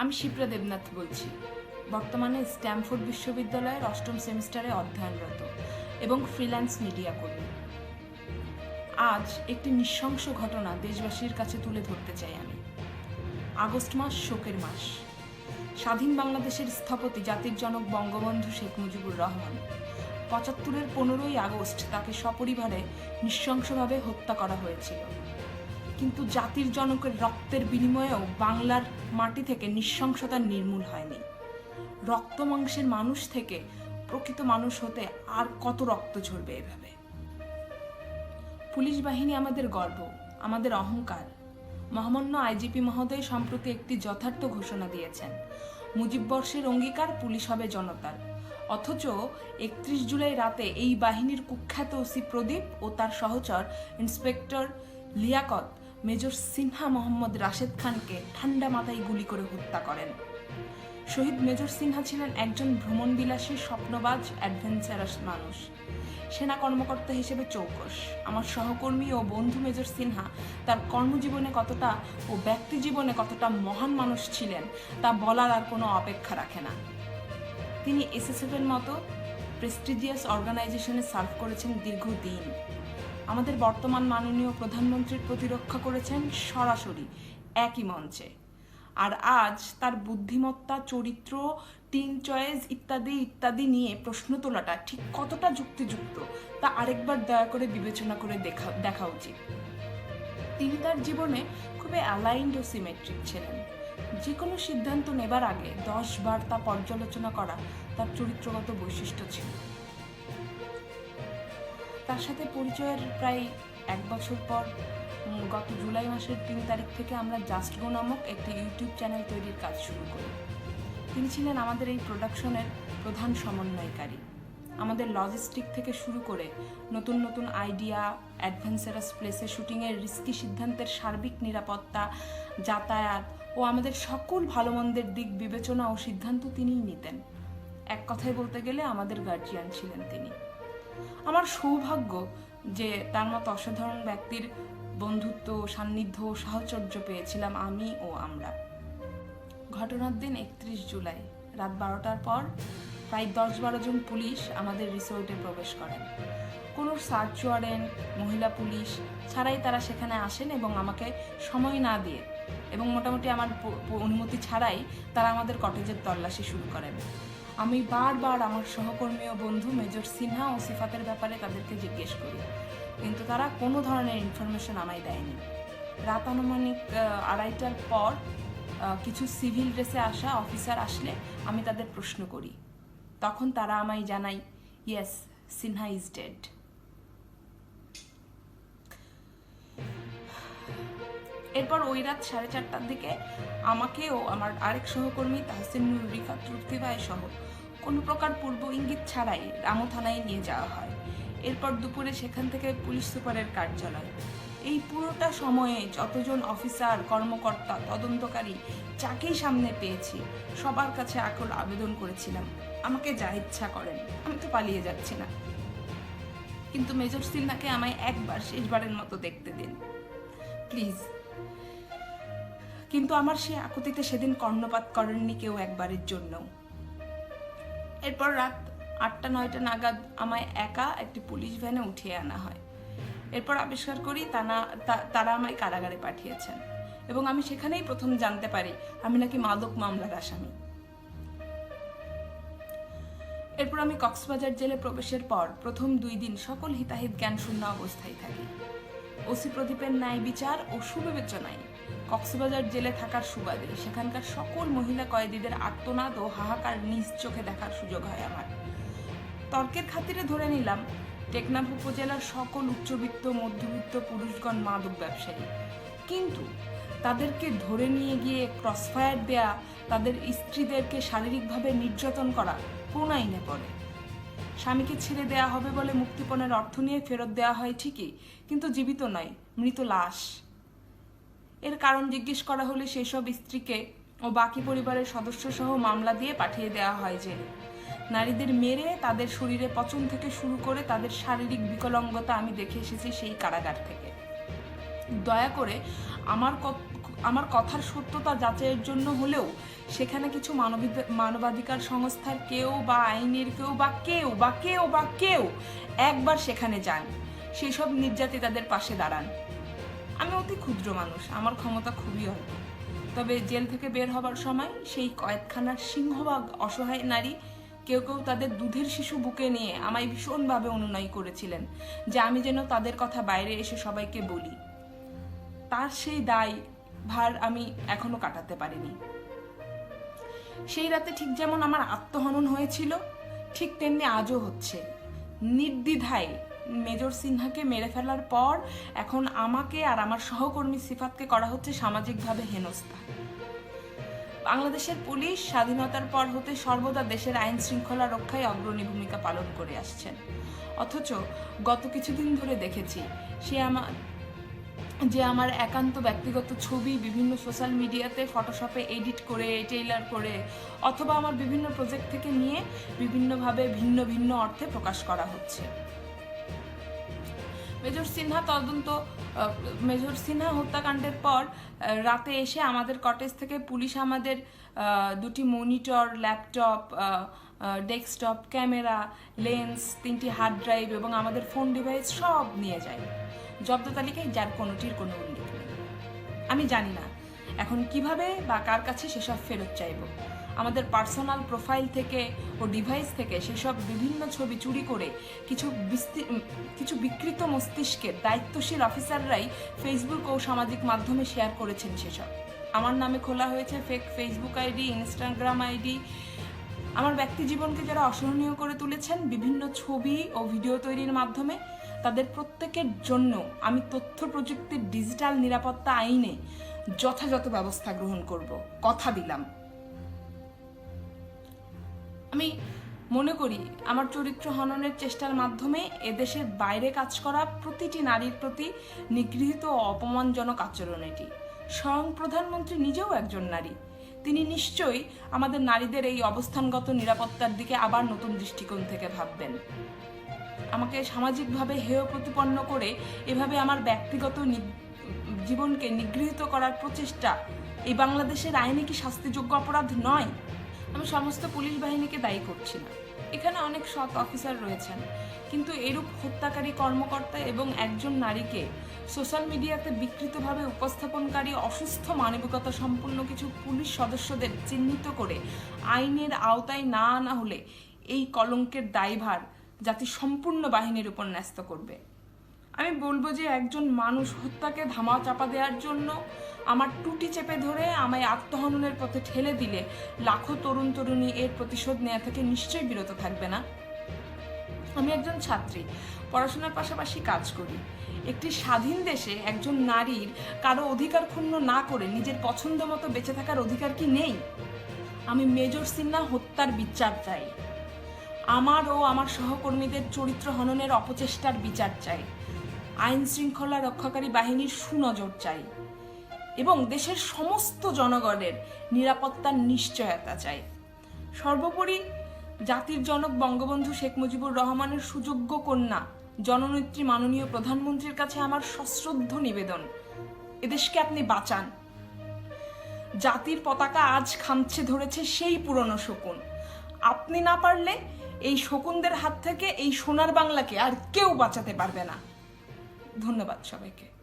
আমি শিপ্রা দেবনাথ বলছি। বর্তমানে স্ট্যামফোর্ড বিশ্ববিদ্যালয়ের অষ্টম সেমিস্টারে অধ্যয়নরত এবং ফ্রিল্যান্স মিডিয়া কর্মী। আজ একটি নৃশংস ঘটনা দেশবাসীর কাছে তুলে ধরতে চাই আমি। আগস্ট মাস শোকের মাস। স্বাধীন বাংলাদেশের স্থপতি জাতির জনক বঙ্গবন্ধু শেখ মুজিবুর রহমান পঁচাত্তরের পনেরোই আগস্ট তাকে সপরিবারে নৃশংসভাবে হত্যা করা হয়েছিল। কিন্তু জাতির জনকের রক্তের বিনিময়েও বাংলার মাটি থেকে নৃশংসতা নির্মূল হয়নি। রক্ত মাংসের মানুষ থেকে প্রকৃত মানুষ হতে আর কত রক্ত ঝরবে এভাবে? পুলিশ বাহিনী আমাদের গর্ব, আমাদের অহংকার। মহামান্য আইজিপি মহোদয় সম্প্রতি একটি যথার্থ ঘোষণা দিয়েছেন। মুজিববর্ষের অঙ্গীকার পুলিশ হবে জনতার। অথচ একত্রিশ জুলাই রাতে এই বাহিনীর কুখ্যাত ওসি প্রদীপ ও তার সহচর ইন্সপেক্টর লিয়াকত মেজর সিনহা মোহাম্মদ রাশেদ খানকে ঠান্ডা মাথায় গুলি করে হত্যা করেন। শহীদ মেজর সিনহা ছিলেন একজন ভ্রমণবিলাসী, স্বপ্নবাজ, অ্যাডভেঞ্চারাস মানুষ। সেনা কর্মকর্তা হিসেবে চৌকস। আমার সহকর্মী ও বন্ধু মেজর সিনহা তার কর্মজীবনে কতটা ও ব্যক্তি জীবনে কতটা মহান মানুষ ছিলেন, তা বলার আর কোনো অপেক্ষা রাখে না। তিনি এসএসএফ এর মতো প্রেস্টিজিয়াস অর্গানাইজেশনে সার্ভ করেছেন দীর্ঘদিন। আমাদের বর্তমান মাননীয় প্রধানমন্ত্রীর প্রতিরক্ষা করেছেন সরাসরি, একই মঞ্চে। আর আজ তার বুদ্ধিমত্তা, চরিত্র টিন চয়েস ইত্যাদি ইত্যাদি নিয়ে প্রশ্ন তোলাটা ঠিক কতটা যুক্তিযুক্ত তা আরেকবার দয়া করে বিবেচনা করে দেখা দেখা উচিত। তিনি তার জীবনে খুবই অ্যালাইন্ড ও সিমেট্রিক ছিলেন। যে কোনো সিদ্ধান্ত নেবার আগে দশ বার তা পর্যালোচনা করা তার চরিত্রগত বৈশিষ্ট্য ছিল। তার সাথে পরিচয়ের প্রায় এক বছর পর গত জুলাই মাসের তিন তারিখ থেকে আমরা জাস্ট গো নামক একটি ইউটিউব চ্যানেল তৈরির কাজ শুরু করি। তিনি ছিলেন আমাদের এই প্রোডাকশনের প্রধান সমন্বয়কারী। আমাদের লজিস্টিক থেকে শুরু করে নতুন নতুন আইডিয়া, অ্যাডভেঞ্চারাস প্লেসে শুটিংয়ের রিস্কি সিদ্ধান্তের সার্বিক নিরাপত্তা, যাতায়াত ও আমাদের সকল ভালো মন্দের দিক বিবেচনা ও সিদ্ধান্ত তিনিই নিতেন। এক কথায় বলতে গেলে আমাদের গার্জিয়ান ছিলেন তিনি। আমার সৌভাগ্য যে তার মতো অসাধারণ ব্যক্তির বন্ধুত্ব, সান্নিধ্য সাহচর্য পেয়েছিলাম আমি ও আমরা। ঘটনার দিন একত্রিশ জুলাই, রাত বারোটার পর প্রায় দশ বারো জন পুলিশ আমাদের রিসোর্টে প্রবেশ করেন। কোনো সার্চ ওয়ারেন্ট, মহিলা পুলিশ ছাড়াই তারা সেখানে আসেন এবং আমাকে সময় না দিয়ে এবং মোটামুটি আমার অনুমতি ছাড়াই তারা আমাদের কটেজের তল্লাশি শুরু করেন। আমি বারবার আমার সহকর্মী ও বন্ধু মেজর সিনহা ও সিফাতের ব্যাপারে তাদেরকে জিজ্ঞেস করি। কিন্তু তারা কোনো ধরনের ইনফরমেশন আমায় দেয়নি। রাত আনুমানিক আড়াইটার পর কিছু সিভিল ড্রেসে আসা অফিসার আসলে আমি তাদের প্রশ্ন করি। তখন তারা আমায় জানায় ইয়েস সিনহা ইজ ডেড এরপর ওই রাত সাড়ে চারটার দিকে আমাকে ও আমার আরেক সহকর্মী তাহসিন নুর রিফাত লুৎফি ভাই সহ কোনো প্রকার পূর্ব ইঙ্গিত ছাড়াই রামু থানায় নিয়ে যাওয়া হয়। এরপর দুপুরে সেখান থেকে পুলিশ সুপারের কার্যালয়। এই পুরোটা সময়ে যতজন অফিসার, কর্মকর্তা, তদন্তকারী যাকেই সামনে পেয়েছি, সবার কাছে আকল আবেদন করেছিলাম। আমাকে যা ইচ্ছা করেন, আমি তো পালিয়ে যাচ্ছি না। কিন্তু মেজর সিনহাকে আমায় একবার শেষবারের মতো দেখতে দিন। প্লিজ। কিন্তু আমার সে আকুতিতে সেদিন কর্ণপাত করেননি কেউ একবারের জন্য। এরপর রাত আটটা, নয়টা নাগাদ আমায় একা একটি পুলিশ ভ্যানে উঠিয়ে আনা হয়। এরপর আবিষ্কার করি তানা, তা- তারা আমায় কারাগারে পাঠিয়েছেন এবং আমি সেখানেই প্রথম জানতে পারি আমি নাকি মাদক মামলার আসামি। এরপর আমি কক্সবাজার জেলে প্রবেশের পর প্রথম দুই দিন সকল হিতাহিত জ্ঞান শূন্য অবস্থায় থাকি। ওসি প্রদীপের ন্যায় বিচার ও সুবিবেচনায় কক্সবাজার জেলে থাকার সুবাদে সেখানকার সকল মহিলা কয়েদিদের আর্তনাদ ও হাহাকার নিজ চোখে দেখার সুযোগ হয় আমার। তর্কের খাতিরে ধরে নিলাম, টেকনাফ উপজেলার সকল উচ্চবিত্ত, মধ্যবিত্ত পুরুষগণ মাদক ব্যবসায়ী। কিন্তু তাদেরকে ধরে নিয়ে গিয়ে ক্রসফায়ার দেয়া, তাদের স্ত্রীদেরকে শারীরিকভাবে নির্যাতন করা কোন আইনে পড়ে। স্বামীকে ছেড়ে দেয়া হবে বলে মুক্তিপণের অর্থ নিয়ে ফেরত দেওয়া হয় ঠিকই, কিন্তু জীবিত নয়, মৃত লাশ। এর কারণ জিজ্ঞেস করা হলে সেসব স্ত্রীকে ও বাকি পরিবারের সদস্য সহ মামলা দিয়ে পাঠিয়ে দেওয়া হয় জেলে। নারীদের মেরে তাদের শরীরে পচন থেকে শুরু করে তাদের শারীরিক বিকলাঙ্গতা আমি দেখে এসেছি সেই কারাগার থেকে। দয়া করে আমার আমার কথার সত্যতা যাচাইয়ের জন্য হলেও সেখানে কিছু মানবিক- মানবাধিকার সংস্থার কেউ বা আইনের কেউ বা কেউ বা কেউ বা কেউ একবার সেখানে যান। সেসব নির্যাতিতাদের পাশে দাঁড়ান। আমি অতি ক্ষুদ্র মানুষ, আমার ক্ষমতা খুবই অল্প। তবে জেল থেকে বের হবার সময় সেই কয়েকখানার সিংহভাগ অসহায় নারী কেউ কেউ তাদের দুধের শিশু বুকে নিয়ে আমায় ভীষণভাবে অনুনয় করেছিলেন, যে আমি যেন তাদের কথা বাইরে এসে সবাইকে বলি। তার সেই দায়, ভার আমি এখনও কাটাতে পারিনি। সেই রাতে ঠিক যেমন আমার আত্মহনন হয়েছিল, ঠিক তেমনি আজও হচ্ছে। নির্দ্বিধায় মেজর সিনহাকে মেরে ফেলার পর এখন আমাকে আর আমার সহকর্মী সিফাতকে করা হচ্ছে সামাজিকভাবে হেনস্থা। বাংলাদেশের পুলিশ স্বাধীনতার পর হতে সর্বদা দেশের আইন শৃঙ্খলা রক্ষায় অগ্রণী ভূমিকা পালন করে আসছেন। অথচ গত কিছুদিন ধরে দেখেছি, সে আমার যে আমার একান্ত ব্যক্তিগত ছবি বিভিন্ন সোশ্যাল মিডিয়াতে ফটোশপে এডিট করে, টেইলার করে, অথবা আমার বিভিন্ন প্রজেক্ট থেকে নিয়ে বিভিন্নভাবে ভিন্ন ভিন্ন অর্থে প্রকাশ করা হচ্ছে। মেজর সিনহা তদন্ত মেজর সিনহা হত্যাকাণ্ডের পর রাতে এসে আমাদের কটেজ থেকে পুলিশ আমাদের দুটি monitor laptop desktop camera lens তিনটি হার্ড ড্রাইভ এবং আমাদের ফোন ডিভাইস সব নিয়ে যায়। জব্দ তালিকায় যার কোনোটির কোনো উল্লেখ নেই। আমি জানি না এখন কীভাবে বা কার কাছে সেসব ফেরত চাইব। আমাদের পার্সোনাল প্রোফাইল থেকে ও ডিভাইস থেকে সেসব বিভিন্ন ছবি চুরি করে কিছু কিছু বিকৃত মস্তিষ্কের দায়িত্বশীল অফিসাররাই ফেসবুক ও সামাজিক মাধ্যমে শেয়ার করেছেন সেসব। আমার নামে খোলা হয়েছে fake Facebook ID Instagram ID আমার ব্যক্তি জীবনকে যারা অসহনীয় করে তুলেছেন, বিভিন্ন ছবি ও ভিডিও তৈরির মাধ্যমে, তাদের প্রত্যেকের জন্য আমি তথ্য প্রযুক্তির ডিজিটাল নিরাপত্তা আইনে যথাযথ ব্যবস্থা গ্রহণ করব। কথা দিলাম। আমি মনে করি আমার চরিত্র হননের চেষ্টার মাধ্যমে এদেশের বাইরে কাজ করা প্রতিটি নারীর প্রতি নিগৃহীত ও অপমানজনক আচরণ এটি। স্বয়ং প্রধানমন্ত্রী নিজেও একজন নারী। তিনি নিশ্চয়ই আমাদের নারীদের এই অবস্থানগত নিরাপত্তার দিকে আবার নতুন দৃষ্টিকোণ থেকে ভাববেন। আমাকে সামাজিকভাবে হেয় প্রতিপন্ন করে এভাবে আমার ব্যক্তিগত জীবনকে নিগৃহীত করার প্রচেষ্টা এই বাংলাদেশের আইনে কি শাস্তিযোগ্য অপরাধ নয়? আমি সমস্ত পুলিশ বাহিনীকে দায়ী করছি না। এখানে অনেক সৎ অফিসার রয়েছেন। কিন্তু এরূপ হত্যাকারী কর্মকর্তা এবং একজন নারীকে সোশ্যাল মিডিয়াতে বিকৃতভাবে উপস্থাপনকারী অসুস্থ মানবিকতা সম্পন্ন কিছু পুলিশ সদস্যদের চিহ্নিত করে আইনের আওতায় না আনা হলে এই কলঙ্কের দায়ভার জাতি সম্পূর্ণ বাহিনীর উপর ন্যস্ত করবে। আমি বলব যে একজন মানুষ হত্যাকে ধামা চাপা দেওয়ার জন্য আমার টুটি চেপে ধরে আমায় আত্মহননের পথে ঠেলে দিলে লাখো তরুণ তরুণী এর প্রতিশোধ নেওয়া থেকে নিশ্চয়ই বিরত থাকবে না। আমি একজন ছাত্রী, পড়াশোনার পাশাপাশি কাজ করি। একটি স্বাধীন দেশে একজন নারীর কারও অধিকার ক্ষুণ্ণ না করে নিজের পছন্দ মতো বেঁচে থাকার অধিকার কি নেই? আমি মেজর সিনহা হত্যার বিচার চাই। আমার ও আমার সহকর্মীদের চরিত্র হননের অপচেষ্টার বিচার চাই। আইন শৃঙ্খলা রক্ষাকারী বাহিনীর সুনজর চাই এবং দেশের সমস্ত জনগণের নিরাপত্তার নিশ্চয়তা চাই। সর্বোপরি জাতির জনক বঙ্গবন্ধু শেখ মুজিবুর রহমানের সুযোগ্য কন্যা, জননেত্রী, মাননীয় প্রধানমন্ত্রীর কাছে আমার সশ্রদ্ধ নিবেদন, এদেশকে আপনি বাঁচান। জাতির পতাকা আজ খামছে ধরেছে সেই পুরনো শকুন। আপনি না পারলে এই শকুনদের হাত থেকে এই সোনার বাংলাকে আর কেউ বাঁচাতে পারবে না। ধন্যবাদ সবাইকে।